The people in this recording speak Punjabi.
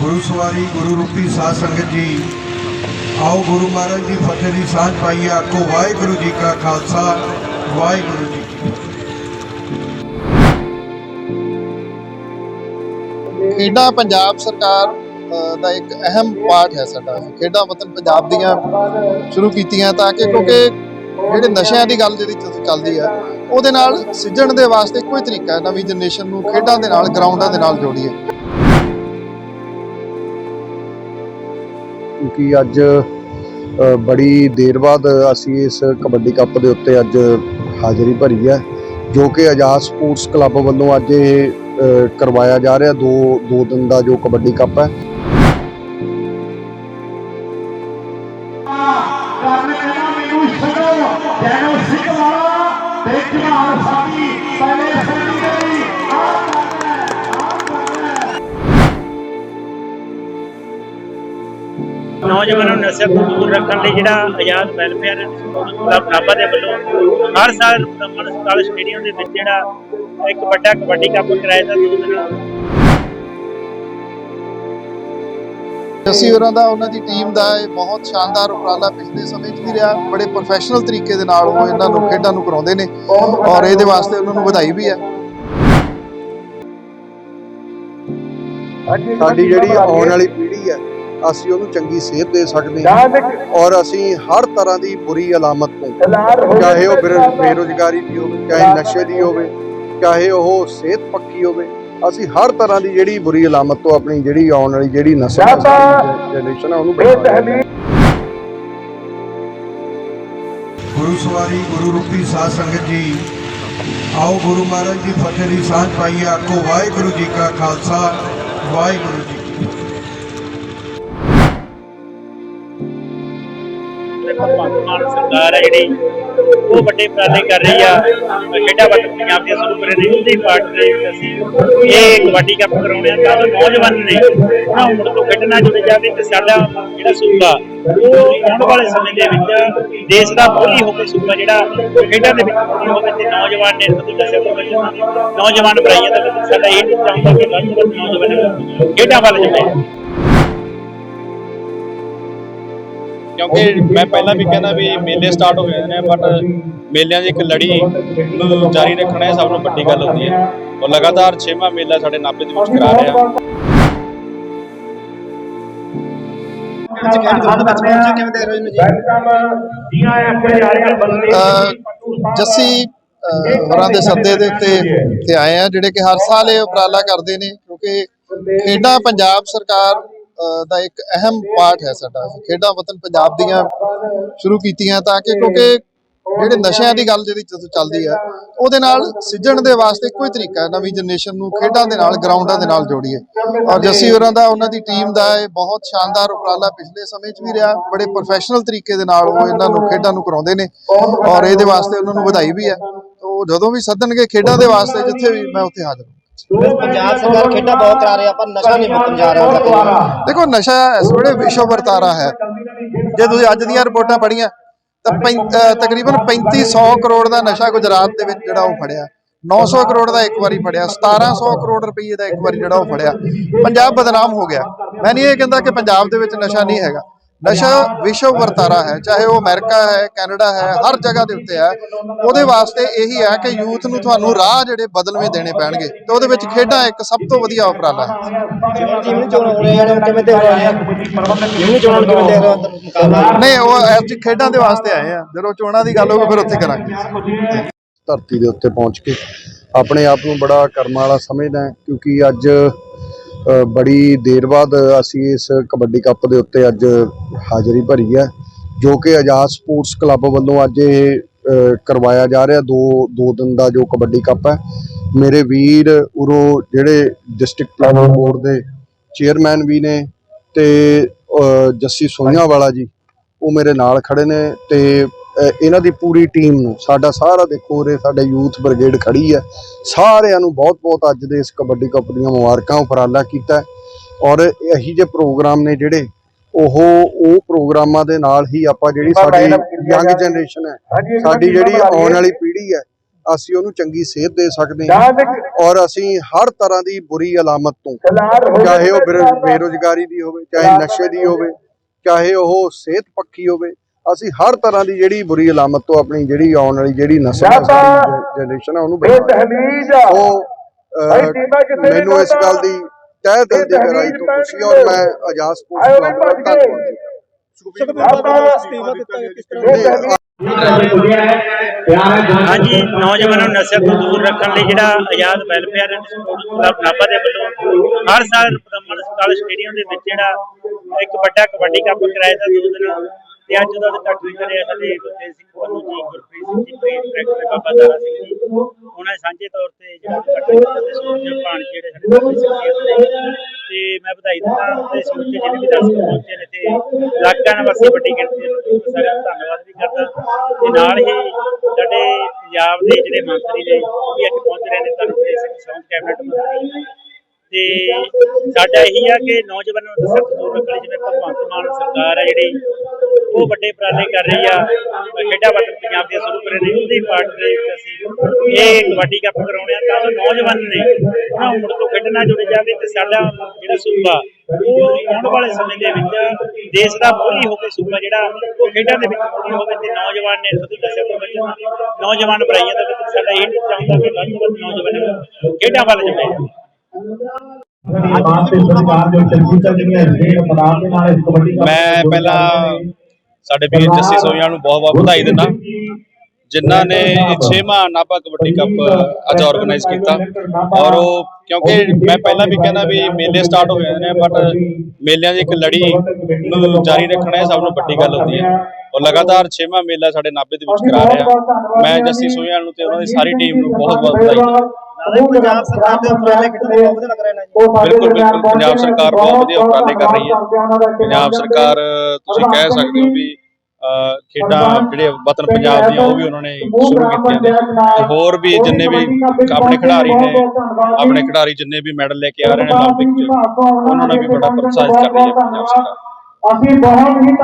ਗੁਰੂ ਸਵਾਰੀ, ਗੁਰੂ ਰੂਪੀ ਸਾਧ ਸੰਗਤ ਜੀ, ਆਓ ਗੁਰੂ ਮਹਾਰਾਜ ਦੀ ਫਤਿਹ ਦੀ ਸਾਂਝ ਪਾਈਏ ਆਖੋ, ਵਾਹਿਗੁਰੂ ਜੀ ਕਾ ਖਾਲਸਾ, ਵਾਹਿਗੁਰੂ ਜੀ ਖੇਡਾਂ ਪੰਜਾਬ ਸਰਕਾਰ ਦਾ ਇੱਕ ਅਹਿਮ ਪਾਰਟ ਹੈ ਸਾਡਾ। ਖੇਡਾਂ ਵਤਨ ਪੰਜਾਬ ਦੀਆਂ ਸ਼ੁਰੂ ਕੀਤੀਆਂ ਤਾਂ ਕਿ ਕਿਉਂਕਿ ਜਿਹੜੇ ਨਸ਼ਿਆਂ ਦੀ ਗੱਲ ਜਿਹੜੀ ਚੱਲਦੀ ਹੈ ਉਹਦੇ ਨਾਲ ਸਿੱਝਣ ਦੇ ਵਾਸਤੇ ਇੱਕੋ ਹੀ ਤਰੀਕਾ ਨਵੀਂ ਜਨਰੇਸ਼ਨ ਨੂੰ ਖੇਡਾਂ ਦੇ ਨਾਲ ਗਰਾਊਂਡਾਂ ਦੇ ਨਾਲ ਜੋੜੀਏ। ਕਿਉਂਕਿ ਅੱਜ ਬੜੀ ਦੇਰ ਬਾਅਦ ਅਸੀਂ ਇਸ ਕਬੱਡੀ ਕੱਪ ਦੇ ਉੱਤੇ ਅੱਜ ਹਾਜ਼ਰੀ ਭਰੀ ਹੈ, ਜੋ ਕਿ ਆਜ਼ਾਦ ਸਪੋਰਟਸ ਕਲੱਬ ਵੱਲੋਂ ਅੱਜ ਇਹ ਕਰਵਾਇਆ ਜਾ ਰਿਹਾ, ਦੋ ਦੋ ਦਿਨ ਦਾ ਜੋ ਕਬੱਡੀ ਕੱਪ ਹੈ। ਨੌਜਵਾਨਾਂ ਨੂੰ ਨਸ਼ੇ ਤੋਂ ਦੂਰ ਰੱਖਣ ਲਈ ਜਿਹੜਾ ਆਜ਼ਾਦ ਵੈਲਫੇਅਰ ਕਲੱਬ ਨਾਭਾ ਦੇ ਵੱਲੋਂ ਹਰ ਸਾਲ ਰਮਨ ਸਕਾਲ ਸਟੇਡੀਅਮ ਦੇ ਵਿੱਚ ਜਿਹੜਾ ਇੱਕ ਵੱਡਾ ਕਬੱਡੀ ਕੱਪ ਕਰਾਇਆ ਜਾਂਦਾ ਦੋ ਦਿਨ ਜੱਸੀ ਹੋਰਾਂ ਦਾ ਉਹਨਾਂ ਦੀ ਟੀਮ ਦਾ ਇਹ ਬਹੁਤ ਸ਼ਾਨਦਾਰ ਉਪਰਾਲਾ ਪਿਛਲੇ ਸਮੇਂ 'ਚ ਵੀ ਰਿਹਾ। ਬੜੇ ਪ੍ਰੋਫੈਸ਼ਨਲ ਤਰੀਕੇ ਦੇ ਨਾਲ ਉਹ ਇਹਨਾਂ ਨੂੰ ਖੇਡਾਂ ਨੂੰ ਕਰਾਉਂਦੇ ਨੇ ਔਰ ਇਹਦੇ ਵਾਸਤੇ ਉਹਨਾਂ ਨੂੰ ਵਧਾਈ ਵੀ ਹੈ। ਸਾਡੀ ਜਿਹੜੀ ਆਉਣ ਵਾਲੀ ਪੀੜ੍ਹੀ ਹੈ ਅਸੀਂ ਉਹਨੂੰ ਚੰਗੀ ਸਿਹਤ ਦੇ ਸਕਦੇ ਹਾਂ ਔਰ ਅਸੀਂ ਹਰ ਤਰ੍ਹਾਂ ਦੀ ਬੁਰੀ ਅਲਾਮਤ ਤੋਂ ਚਾਹੇ ਉਹ ਬੇਰੁ- ਬੇਰੁਜ਼ਗਾਰੀ ਦੀ ਹੋਵੇ ਚਾਹੇ ਨਸ਼ੇ ਦੀ ਹੋਵੇ ਚਾਹੇ ਉਹ ਸਿਹਤ ਪੱਕੀ ਹੋਵੇ ਅਸੀਂ ਹਰ ਤਰ੍ਹਾਂ ਦੀ ਜਿਹੜੀ ਬੁਰੀ ਅਲਾਮਤ ਤੋਂ ਆਪਣੀ ਜਿਹੜੀ ਆਉਣ ਵਾਲੀ ਜਿਹੜੀ ਨਸਲ ਜਨਰੇਸ਼ਨ ਹੈ ਉਹਨੂੰ ਗੁਰੂ ਸਵਾਰੀ ਗੁਰੂ ਰੂਪੀ ਸਾਧ ਸੰਗਤ ਜੀ ਆਓ ਗੁਰੂ ਮਹਾਰਾਜ ਦੀ ਫਤਿਹ ਦੀ ਸਾਂਝ ਪਾਈਏ। ਆਖੋ ਵਾਹਿਗੁਰੂ ਜੀ ਕਾ ਖਾਲਸਾ ਵਾਹਿਗੁਰੂ ਜੀ ਕੀ ਭਗਵੰਤ ਮਾਨ ਸਰਕਾਰ ਹੈ ਜਿਹੜੀ, ਉਹ ਵੱਡੇ ਉਪਰਾਲੇ ਕਰ ਰਹੀ ਆ। ਖੇਡਾਂ ਵੱਲ ਪੰਜਾਬ ਦੇ ਸ਼ੁਰੂ ਕਰੇ ਉਹਦੀ ਪਾਰਟ ਦੇ ਅਸੀਂ ਇਹ ਕਬੱਡੀ ਕੱਪ ਕਰਾਉਣੇ ਆ ਤਾਂ ਨੌਜਵਾਨ ਨੇ ਉਹਨਾਂ ਉਮਰ ਤੋਂ ਖੇਡਣਾ ਜੁੜੇ ਜਾਵੇ ਤੇ ਸਾਡਾ ਜਿਹੜਾ ਸੂਬਾ, ਉਹ ਆਉਣ ਵਾਲੇ ਸਮੇਂ ਦੇ ਵਿੱਚ ਦੇਸ਼ ਦਾ ਬੋਲੀ ਹੋ ਕੇ ਸੂਬਾ ਜਿਹੜਾ ਖੇਡਾਂ ਦੇ ਵਿੱਚ ਹੋਵੇ ਤੇ ਨੌਜਵਾਨ ਨੇ ਤੁਹਾਨੂੰ ਦੱਸਿਆ ਹੋਵੇ ਨੌਜਵਾਨ ਬਰਾਈਆਂ ਦਾ ਸਾਡਾ ਇਹ ਚਾਹੁੰਦਾ ਕਿ ਨੌਜਵਾਨ ਖੇਡਾਂ ਵੱਲ ਜੁੜੇ ਕਿਉਂਕਿ ਮੈਂ ਪਹਿਲਾਂ ਵੀ ਕਹਿੰਦਾ ਵੀ ਮੇਲੇ ਸਟਾਰਟ ਹੋ ਗਏ ਨੇ ਬਟ ਮੇਲਿਆਂ ਦੀ ਇੱਕ ਲੜੀ ਨੂੰ ਜਾਰੀ ਰੱਖਣਾ ਇਹ ਸਭ ਤੋਂ ਵੱਡੀ ਗੱਲ ਹੁੰਦੀ ਹੈ। ਔਰ ਲਗਾਤਾਰ 6ਵਾਂ ਮੇਲਾ ਸਾਡੇ ਨਾਭੇ ਦੇ ਵਿੱਚ ਕਰਾ ਰਹੇ। ਜੱਸੀ ਹੋਰਾਂ ਦੇ ਸੱਦੇ ਦੇ ਉੱਤੇ ਤੇ ਆਏ ਆ ਜਿਹੜੇ ਕਿ ਹਰ ਸਾਲ ਇਹ ਉਪਰਾਲਾ ਕਰਦੇ ਨੇ ਕਿਉਂਕਿ ਖੇਡਾਂ ਪੰਜਾਬ ਸਰਕਾਰ ਦਾ ਇੱਕ ਅਹਿਮ ਪਾਰਟ ਹੈ ਸਾਡਾ। ਖੇਡਾਂ ਵਤਨ ਪੰਜਾਬ ਦੀਆਂ ਸ਼ੁਰੂ ਕੀਤੀਆਂ ਤਾਂ ਕਿ ਕਿਉਂਕਿ ਜਿਹੜੇ ਨਸ਼ਿਆਂ ਦੀ ਗੱਲ ਜਿਹੜੀ ਜਦੋਂ ਚੱਲਦੀ ਹੈ, ਉਹਦੇ ਨਾਲ ਸਿੱਝਣ ਦੇ ਵਾਸਤੇ ਕੋਈ ਤਰੀਕਾ ਨਵੀਂ ਜਨਰੇਸ਼ਨ ਨੂੰ ਖੇਡਾਂ ਦੇ ਨਾਲ, ਗਰਾਊਂਡਾਂ ਦੇ ਨਾਲ ਜੋੜੀਏ। ਔਰ ਜੱਸੀ ਹੋਰਾਂ ਦਾ, ਉਹਨਾਂ ਦੀ ਟੀਮ ਦਾ ਇਹ ਬਹੁਤ ਸ਼ਾਨਦਾਰ ਉਪਰਾਲਾ ਪਿਛਲੇ ਸਮੇਂ 'ਚ ਵੀ ਰਿਹਾ। ਬੜੇ ਪ੍ਰੋਫੈਸ਼ਨਲ ਤਰੀਕੇ ਦੇ ਨਾਲ ਉਹ ਇਹਨਾਂ ਨੂੰ ਖੇਡਾਂ ਨੂੰ ਕਰਾਉਂਦੇ ਨੇ ਔਰ ਇਹਦੇ ਵਾਸਤੇ ਉਹਨਾਂ ਨੂੰ ਵਧਾਈ ਵੀ ਹੈ। ਉਹ ਜਦੋਂ ਵੀ ਸੱਦਣਗੇ ਖੇਡਾਂ ਦੇ ਵਾਸਤੇ, ਜਿੱਥੇ ਵੀ ਮੈਂ ਉੱਥੇ ਹਾਜ਼ਰ ਹਾਂ। ਪੰਜਾਬ ਸਰਕਾਰ ਖੇਡਾਂ ਬਹੁਤ ਕਰਾ ਰਹੀ ਆ ਪਰ ਨਸ਼ਾ ਨਹੀਂ ਮੁੱਕਣ ਜਾ ਰਿਹਾ ਹੁਣ ਤੱਕ ਦੇਖੋ ਨਸ਼ਾ ਇਸ ਵੇਲੇ ਵਿਸ਼ਵ ਵਰਤਾਰਾ ਹੈ। ਜੇ ਤੁਸੀਂ ਅੱਜ ਦੀਆਂ ਰਿਪੋਰਟਾਂ ਪੜ੍ਹੀਆਂ ਤਾਂ ਤਕਰੀਬਨ 3500 ਕਰੋੜ ਦਾ ਨਸ਼ਾ ਗੁਜਰਾਤ ਦੇ ਵਿੱਚ ਜਿਹੜਾ ਉਹ ਫੜਿਆ। 900 ਕਰੋੜ ਦਾ ਇੱਕ ਵਾਰੀ ਫੜਿਆ 1700 ਕਰੋੜ ਰੁਪਏ ਦਾ ਇੱਕ ਵਾਰੀ ਜਿਹੜਾ ਉਹ ਫੜਿਆ। ਪੰਜਾਬ ਬਦਨਾਮ ਹੋ ਗਿਆ। ਮੈਂ ਨਹੀਂ ਇਹ ਕਹਿੰਦਾ ਕਿ ਪੰਜਾਬ ਦੇ ਵਿੱਚ ਨਸ਼ਾ ਨਹੀਂ ਹੈਗਾ। ਨਸ਼ਾ ਵਿਸ਼ਵ ਵਰਤਾਰਾ ਹੈ ਚਾਹੇ ਉਹ ਅਮਰੀਕਾ ਹੈ ਕੈਨੇਡਾ ਹੈ ਹਰ ਜਗ੍ਹਾ ਦੇ ਉੱਤੇ ਹੈ। ਉਹਦੇ ਵਾਸਤੇ ਇਹੀ ਹੈ ਕਿ ਯੂਥ ਨੂੰ ਤੁਹਾਨੂੰ ਰਾਹ ਜਿਹੜੇ ਬਦਲਵੇਂ ਦੇਣੇ ਪੈਣਗੇ ਤੇ ਉਹਦੇ ਵਿੱਚ ਖੇਡਾਂ ਇੱਕ ਸਭ ਤੋਂ ਵਧੀਆ ਉਪਰਾਲਾ ਹੈ। ਜਿਵੇਂ ਚੋਣ ਹੋ ਰਹੇ ਆ ਕਿਵੇਂ ਦੇ ਹੋ ਰਹੇ ਆ ਜਿਵੇਂ ਚੋਣ ਕਿਵੇਂ ਦੇ ਰਹੇ ਆ ਮੁਕਾਬਲਾ ਨਹੀਂ ਉਹ ਐਸ ਖੇਡਾਂ ਦੇ ਵਾਸਤੇ ਆਏ ਆ। ਜਦੋਂ ਚੋਣਾਂ ਦੀ ਗੱਲ ਹੋਵੇ ਫਿਰ ਉੱਥੇ ਕਰਾਂਗੇ। ਧਰਤੀ ਦੇ ਉੱਤੇ ਪਹੁੰਚ ਕੇ ਆਪਣੇ ਆਪ ਨੂੰ ਬੜਾ ਕਰਮਾਂ ਵਾਲਾ ਸਮਝਦਾ ਕਿਉਂਕਿ ਅੱਜ ਬੜੀ ਦੇਰ ਬਾਅਦ ਅਸੀਂ ਇਸ ਕਬੱਡੀ ਕੱਪ ਦੇ ਉੱਤੇ ਅੱਜ ਹਾਜ਼ਰੀ ਭਰੀ ਹੈ ਜੋ ਕਿ ਆਜ਼ਾਦ ਸਪੋਰਟਸ ਕਲੱਬ ਵੱਲੋਂ ਅੱਜ ਇਹ ਕਰਵਾਇਆ ਜਾ ਰਿਹਾ ਦੋ ਦੋ ਦਿਨ ਦਾ ਜੋ ਕਬੱਡੀ ਕੱਪ ਹੈ। ਮੇਰੇ ਵੀਰ ਉਰੋ ਜਿਹੜੇ ਡਿਸਟ੍ਰਿਕਟ ਪਲਾਨਿੰਗ ਬੋਰਡ ਦੇ ਚੇਅਰਮੈਨ ਵੀ ਨੇ ਤੇ ਜੱਸੀ ਸੋਹੀਆਂ ਵਾਲਾ ਜੀ ਉਹ ਮੇਰੇ ਨਾਲ ਖੜੇ ਨੇ ਤੇ ਇਹਨਾਂ ਦੀ ਪੂਰੀ ਟੀਮ ਨੂੰ ਸਾਡਾ ਸਾਰਾ ਦੇਖੋ ਉਰੇ ਸਾਡੇ ਯੂਥ ਬ੍ਰਿਗੇਡ ਖੜੀ ਹੈ। ਸਾਰਿਆਂ ਨੂੰ ਬਹੁਤ-ਬਹੁਤ ਅੱਜ ਦੇ ਇਸ ਕਬੱਡੀ ਕੱਪ ਦੀਆਂ ਮੁਬਾਰਕਾਂ ਉਪਰਾਲਾ ਕੀਤਾ। ਔਰ ਇਹੀ ਜਿਹੇ ਪ੍ਰੋਗਰਾਮ ਨੇ ਜਿਹੜੇ ਉਹ ਉਹ ਪ੍ਰੋਗਰਾਮਾਂ ਦੇ ਨਾਲ ਹੀ ਆਪਾਂ ਜਿਹੜੀ ਸਾਡੀ ਯੰਗ ਜਨਰੇਸ਼ਨ ਹੈ ਸਾਡੀ ਜਿਹੜੀ ਆਉਣ ਵਾਲੀ ਪੀੜ੍ਹੀ ਹੈ ਅਸੀਂ ਉਹਨੂੰ ਚੰਗੀ ਸਿਹਤ ਦੇ ਸਕਦੇ ਹਾਂ ਔਰ ਅਸੀਂ ਹਰ ਤਰ੍ਹਾਂ ਦੀ ਬੁਰੀ ਅਲਾਮਤ ਤੋਂ ਚਾਹੇ ਉਹ ਬੇਰੁ- ਬੇਰੁਜ਼ਗਾਰੀ ਦੀ ਹੋਵੇ ਚਾਹੇ ਨਸ਼ੇ ਦੀ ਹੋਵੇ। ਚਾਹੇ ਉਹ ਸਿਹਤ ਪੱਖੀ ਹੋਵੇ ਅਸੀਂ ਹਰ ਤਰ੍ਹਾਂ ਦੀ ਜਿਹੜੀ ਬੁਰੀ ਅਲਾਮਤ ਤੋਂ ਆਪਣੀ ਜਿਹੜੀ ਆਉਣ ਵਾਲੀ ਜਿਹੜੀ ਨਸਲ ਜਨਰੇਸ਼ਨ ਹੈ ਉਹਨੂੰ ਬਚਾਉਣਾ ਸੋ ਅਹ, ਮੈਨੂੰ ਇਸ ਗੱਲ ਦੀ ਤਹਿ ਦਿਲ ਦੀ ਗਹਿਰਾਈ ਤੋਂ ਖੁਸ਼ੀ ਹੈ ਔਰ ਮੈਂ ਆਜ਼ਾਦ ਸਪੋਰਟਸ ਕਲੱਬ ਦਾ ਧੰਨਵਾਦ ਹਾਂਜੀ ਨੌਜਵਾਨਾਂ ਨੂੰ ਨਸ਼ੇ ਤੋਂ ਦੂਰ ਰੱਖਣ ਲਈ ਜਿਹੜਾ ਆਜ਼ਾਦ ਵੈਲਫੇਅਰ ਕਲੱਬ ਨਾਭਾ ਦੇ ਵੱਲੋਂ ਹਰ ਸਾਲ ਸਕਾਲ ਸਟੇਡੀਅਮ ਦੇ ਵਿੱਚ ਜਿਹੜਾ ਇੱਕ ਵੱਡਾ ਕਬੱਡੀ ਕੱਪ ਕਰਾਇਆ ਦਾ ਦੋ ਦਿਨ ਤੇ ਅੱਜ ਦਾ ਉਦਘਾਟਨ ਕਰਿਆ ਸਾਡੇ ਗੁਰਤੇਜ ਸਿੰਘ ਪੰਨੂ ਜੀ ਗੁਰਪ੍ਰੀਤ ਸਿੰਘ ਜੀ ਪ੍ਰੀਤ ਡਾਇਰੈਕਟਰ ਬਾਬਾ ਦਾਰਾ ਸਿੰਘ ਜੀ। ਉਹਨਾਂ ਨੇ ਸਾਂਝੇ ਤੌਰ ਤੇ ਜਿਹੜਾ ਉਦਘਾਟਨ ਕੀਤਾ ਤੇ ਸੂਰਜ ਜਿਹੜੇ ਸਾਡੇ ਨਾਲ ਸ਼ਖਸੀਅਤ ਨੇ। ਤੇ ਮੈਂ ਵਧਾਈ ਦਿੰਦਾ ਤੇ ਸਮੁੱਚੇ ਜਿਹੜੇ ਵੀ ਦਰਸ਼ਕ ਪਹੁੰਚੇ ਨੇ ਤੇ ਇਲਾਕਾ ਨਿਵਾਸੀ ਵੱਡੀ ਗਿਣਤੀ ਦੇ ਸਾਰਿਆਂ ਦਾ ਧੰਨਵਾਦ ਵੀ ਕਰਦਾ। ਤੇ ਨਾਲ ਹੀ ਸਾਡੇ ਪੰਜਾਬ ਦੇ ਜਿਹੜੇ ਮੰਤਰੀ ਨੇ, ਉਹ ਵੀ ਅੱਜ ਪਹੁੰਚ ਰਹੇ ਨੇ ਤਰਨਪ੍ਰੀਤ ਸਿੰਘ ਸੌਂਕ ਕੈਬਨਿਟ ਮੰਤਰੀ। ਤੇ ਸਾਡਾ ਇਹੀ ਆ ਕਿ ਨੌਜਵਾਨਾਂ ਨੂੰ ਸਖਤ ਦੂਰ ਰੱਖਣ ਜਿਵੇਂ ਭਗਵੰਤ ਮਾਨ ਸਰਕਾਰ ਆ ਜਿਹੜੀ ਉਹ ਵੱਡੇ ਉਪਰਾਲੇ ਕਰ ਰਹੀ ਆ। ਖੇਡਾਂ ਵਤਨ ਪੰਜਾਬ ਦੇ ਸ਼ੁਰੂ ਕਰੇ ਨੇ। ਉਹਦੀ ਪਾਰਟ ਦੇ ਵਿੱਚ ਅਸੀਂ ਇਹ ਕਬੱਡੀ ਕੱਪ ਕਰਾਉਣੇ ਆ ਤਾਂ ਨੌਜਵਾਨ ਨੇ ਉਹਨਾਂ ਉਮਰ ਤੋਂ ਖੇਡਣਾ ਜੁੜੇ ਜਾਵੇ ਤੇ ਸਾਡਾ ਜਿਹੜਾ ਸੂਬਾ ਉਹ ਆਉਣ ਵਾਲੇ ਸਮੇਂ ਦੇ ਵਿੱਚ ਦੇਸ਼ ਦਾ ਮੋਹਰੀ ਹੋ ਕੇ ਸੂਬਾ ਜਿਹੜਾ ਉਹ ਖੇਡਾਂ ਦੇ ਵਿੱਚ ਮੋਹਰੀ ਹੋਵੇ ਤੇ ਨੌਜਵਾਨ ਨੇ ਇੱਥੋਂ ਦੀ ਨਸ਼ੇ ਤੋਂ ਬਚਣ ਨੌਜਵਾਨ ਬੁਰਾਈਆਂ ਤੋਂ ਬਚਣ ਸਾਡਾ ਇਹ ਟੀਚਾ ਹੁੰਦਾ ਕਿ ਵੱਧ ਤੋਂ ਵੱਧ ਨੌਜਵਾਨ ਖੇਡਾਂ ਵੱਲ ਜੁੜੇ ਦੇ ਮੈਂ ਪਹਿਲਾਂ ਸਾਡੇ ਵੀਰ ਜੱਸੀ ਸੋਈਆਂ ਨੂੰ ਬਹੁਤ ਬਹੁਤ ਵਧਾਈ ਦਿੰਦਾ। ਜਿਨ੍ਹਾਂ ਨੇ ਇਹ 6ਵਾਂ ਨਾਭਾ ਕਬੱਡੀ ਕੱਪ ਅੱਜ ਆਰਗੇਨਾਈਜ਼ ਕੀਤਾ। ਔਰ ਉਹ ਕਿਉਂਕਿ ਮੈਂ ਪਹਿਲਾਂ ਵੀ ਕਹਿੰਦਾ ਵੀ ਮੇਲੇ ਸਟਾਰਟ ਹੋ ਜਾਂਦੇ ਨੇ ਬਟ ਮੇਲਿਆਂ ਦੀ ਇੱਕ ਲੜੀ ਨੂੰ ਜਾਰੀ ਰੱਖਣਾ ਇਹ ਸਭ ਤੋਂ ਵੱਡੀ ਗੱਲ ਹੁੰਦੀ ਹੈ। ਔਰ ਲਗਾਤਾਰ 6ਵਾਂ ਮੇਲਾ ਸਾਡੇ ਨਾਭੇ ਦੇ ਵਿੱਚ ਕਰਾ ਰਿਹਾ। ਮੈਂ ਜੱਸੀ ਸੋਈਆਂ ਨੂੰ ਤੇ ਉਹਨਾਂ ਦੀ ਸਾਰੀ ਟੀਮ ਨੂੰ ਬਹੁਤ ਬਹੁਤ ਵਧਾਈ ਦਿੰਦਾ ਪੰਜਾਬ ਸਰਕਾਰ ਦੇ ਉਪਰਾਲੇ ਕਿਤੇ ਬਹੁਤ ਵਧੀਆ ਲੱਗ ਰਹੇ ਨੇ ਬਿਲਕੁਲ ਬਿਲਕੁਲ ਪੰਜਾਬ ਸਰਕਾਰ ਬਹੁਤ ਵਧੀਆ ਉਪਰਾਲੇ ਕਰ ਰਹੀ ਹੈ ਪੰਜਾਬ ਸਰਕਾਰ ਤੁਸੀਂ ਕਹਿ ਸਕਦੇ ਹੋ ਵੀ ਅਹ, ਖੇਡਾਂ ਜਿਹੜੇ ਵਤਨ ਪੰਜਾਬ ਦੀਆਂ ਉਹ ਵੀ ਉਹਨਾਂ ਨੇ ਸ਼ੁਰੂ ਕੀਤੀਆਂ ਨੇ ਤੇ ਹੋਰ ਵੀ ਜਿੰਨੇ ਵੀ ਆਪਣੇ ਖਿਡਾਰੀ ਨੇ ਆਪਣੇ ਖਿਡਾਰੀ ਜਿੰਨੇ ਵੀ ਮੈਡਲ ਲੈ ਕੇ ਆ ਰਹੇ ਨੇ 올림픽 'ਚ ਉਹਨਾਂ ਨੂੰ ਵੀ ਬੜਾ ਪ੍ਰੋਤਸਾਹਿਤ ਕਰ ਰਹੀ ਹੈ ਪੰਜਾਬ ਸਰਕਾਰ ਅਸੀਂ ਬਹੁਤ ਹੀ ਧੰਨ-